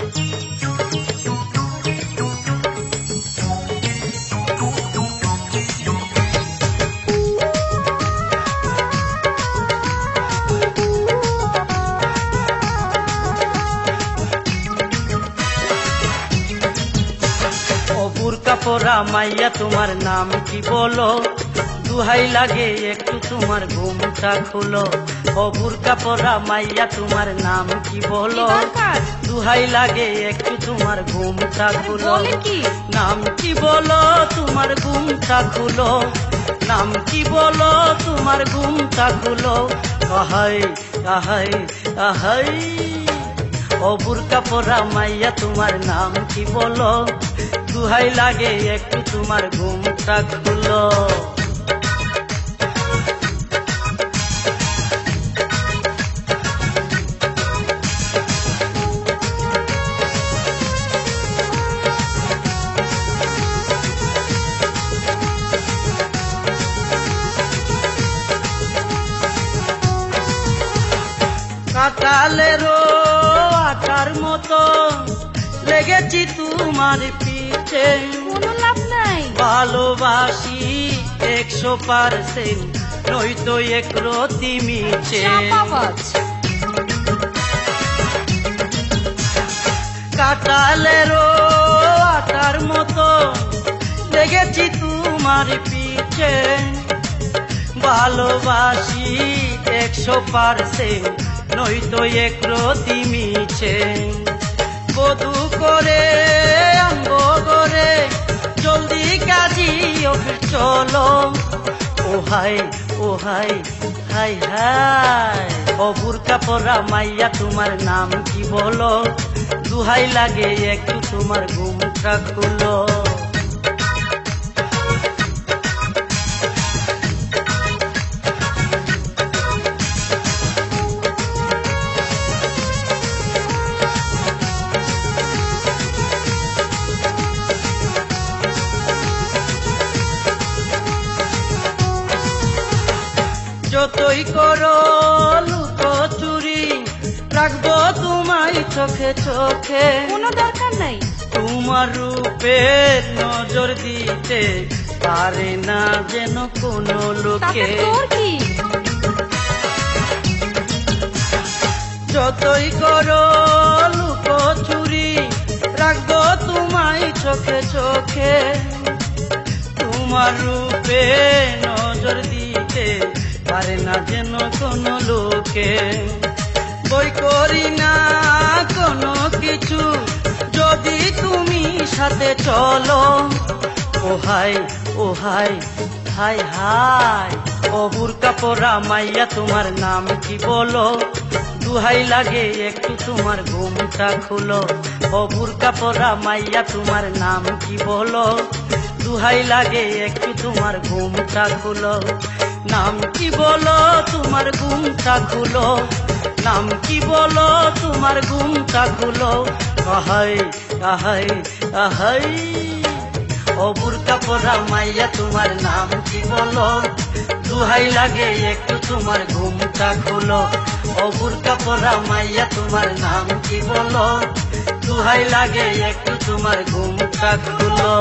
Thank you. কাপড়া মাইয়া তোমার নাম কি বলো? দুহাই লাগে একটু তোমার ঘুমটা খুলো। অপুর কাপড়া মাইয়া তোমার নাম কি বলো? দুহাই লাগে একটু তোমার ঘুমটা খুলো। নাম কি বলো? তোমার ঘুমটা খুলো। নাম কি বলো? তোমার ঘুমটা খুলো। আহাই আহাই আহাই। অবুর কাপড়া মাইয়া তোমার নাম কি বলো? দুহাই লাগে একটু তোমার ঘুমটা খুলো। কাটালেরও আকার মতো লেগেছি তোমার পিছে কোনো লাভ নাই। ভালোবাসি একশো পার্সেন্ট নয়তো একরতি মিছে। কাটালেরও আটার মতো লেগেছি তোমার পিছে ভালোবাসি একশো পার্সেন্ট নয়তো একরতি মিছে। বধু করে, অঙ্গ করে, জলদি কাজি ওকে চলো। ওহাই হাই ও হাই হাই হাই অবুর কাপড়া মাইয়া, তোমার নাম কি বলো? দুহাই লাগে একটু তোমার ঘুমটা খুলো। যতই করো লুকো চুরি। রাখব তোমায় চোখে চোখে। কোনো দরকার নাই। তোমার রূপের নজর দিতে পারে না যেন কোনো লোকে। যতই করো লুকো চুরি। রাখব তোমায় চোখে চোখে। তোমার রূপে নজর দিতে পারে না যেন কোনো লোকে। বই করি না কোনো কিছু। যদি তুমি সাথে চলো ও হাই ও হাই হাই। হাই অবুর কাপড়া মাইয়া, তোমার নাম কি বলো? দুহাই লাগে একটু তোমার ঘুমটা খুলো। অবুর কাপড়া মাইয়া, তোমার নাম কি বলো? দুহাই লাগে একটু তোমার ঘুমটা খুলো। নাম কি বলো? তোমার ঘুমটা খুলো। নাম কি বলো? তোমার ঘুমটা খুলো। আহাই আহাই আহাই। অবুর কাপড়া মাইয়া, তোমার নাম কি বলো? দুহাই লাগে একটু তোমার ঘুমটা খুলো। অবুর কাপড়া মাইয়া, তোমার নাম কি বলো? দুহাই লাগে একটু তোমার ঘুমটা খুলো।